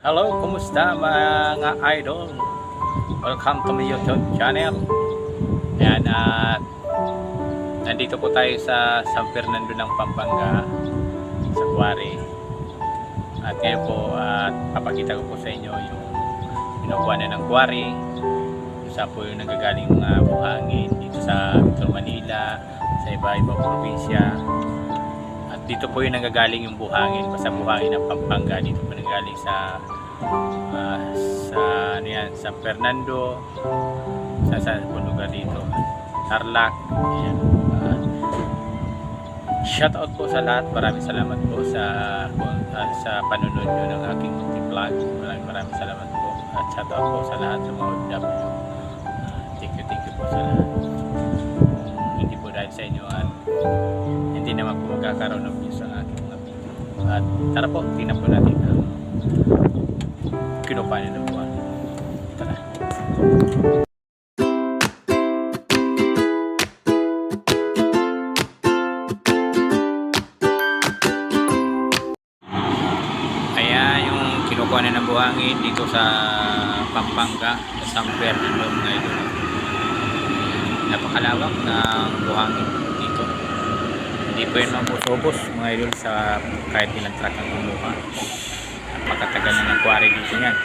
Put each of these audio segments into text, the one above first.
Hello, kumusta mga idol? Welcome to my YouTube channel. Ayan, at nandito po tayo sa San Fernando ng Pampanga sa Quarry. At ngayon po, at papakita ko po sa inyo yung pinukuha na ng Quarry. Isa po yung nagagaling mga buhangin dito sa Metro Manila, sa iba-ibang probinsya. Dito po yung nanggagaling yung buhangin, basta buhangin ng Pampanga. Dito po nanggagaling sa ah, sa ano yan, San Fernando, sa po lugar dito, Tarlac. Ayan. Ah, shout out po sa lahat. Maraming salamat po sa ah, sa panunod nyo ng aking munting vlog. Maraming maraming salamat po. At shout out po sa lahat sa mga OFW. Thank you, thank you po sa lahat. Hindi po dahil sa inyo at hindi naman po magkakaroon ng views ang mga video. At tara po, tingnan po natin ang kinuha niya ng buwan. Tara. Kaya yung kinukuha na ng buhangin dito sa Pampanga, sa San Fernando idol. Napakalawak ng buhangin. Hindi po yun mabusobos mga idol sa kahit ilang truck ang kumuha. Napakatagal na ng dito yan.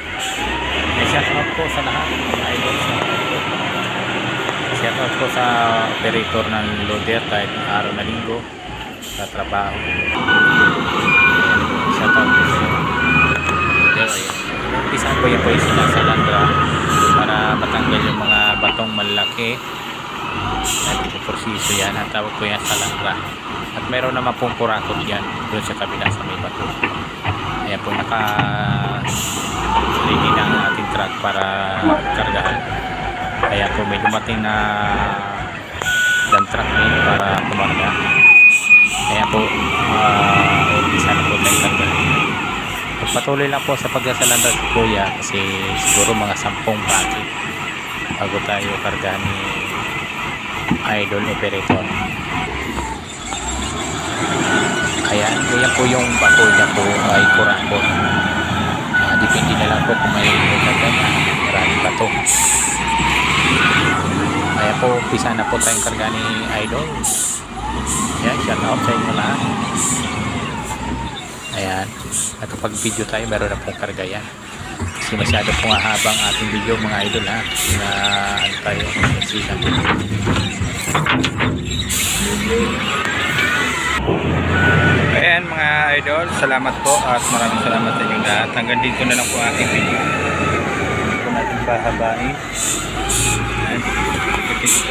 May shoutout po sa lahat mga idol sa Shoutout po sa operator ng loader kahit ng araw na linggo sa trabaho. Shoutout po sa loader. Umpisa po yan po yung sinasalandra para matanggal yung mga batong malaki at ipoproseso yan. At tawag po yan salandra at meron naman pong kurakot yan doon sa kabila sa may bato. Ayan po naka ready na ang ating truck para kargahan. Ayan po may dumating na dump truck ngayon para kumarga. Ayan po uh, umpisa na po tayo kargahan patuloy lang po sa pagsasalandra si kuya kasi siguro mga sampung bagi bago tayo kargahan ni idol operator. Ayan yan po yung bato niya po ay kurakot uh, depende na lang po kung may maraming bato. Ayan po umpisa na po tayong karga ni idol. Ayan shout out sa inyo lahat. Ayan. At kapag video tayo meron na pong karga yan. Kasi masyado pong habang ating video mga idol ha? Na ano tayo? Silang Ayan mga idol, salamat po at maraming salamat sa inyong lahat. Hanggang dito na lang po ating video. Hindi ko natin pahabain. Ayan, pagkikita po sa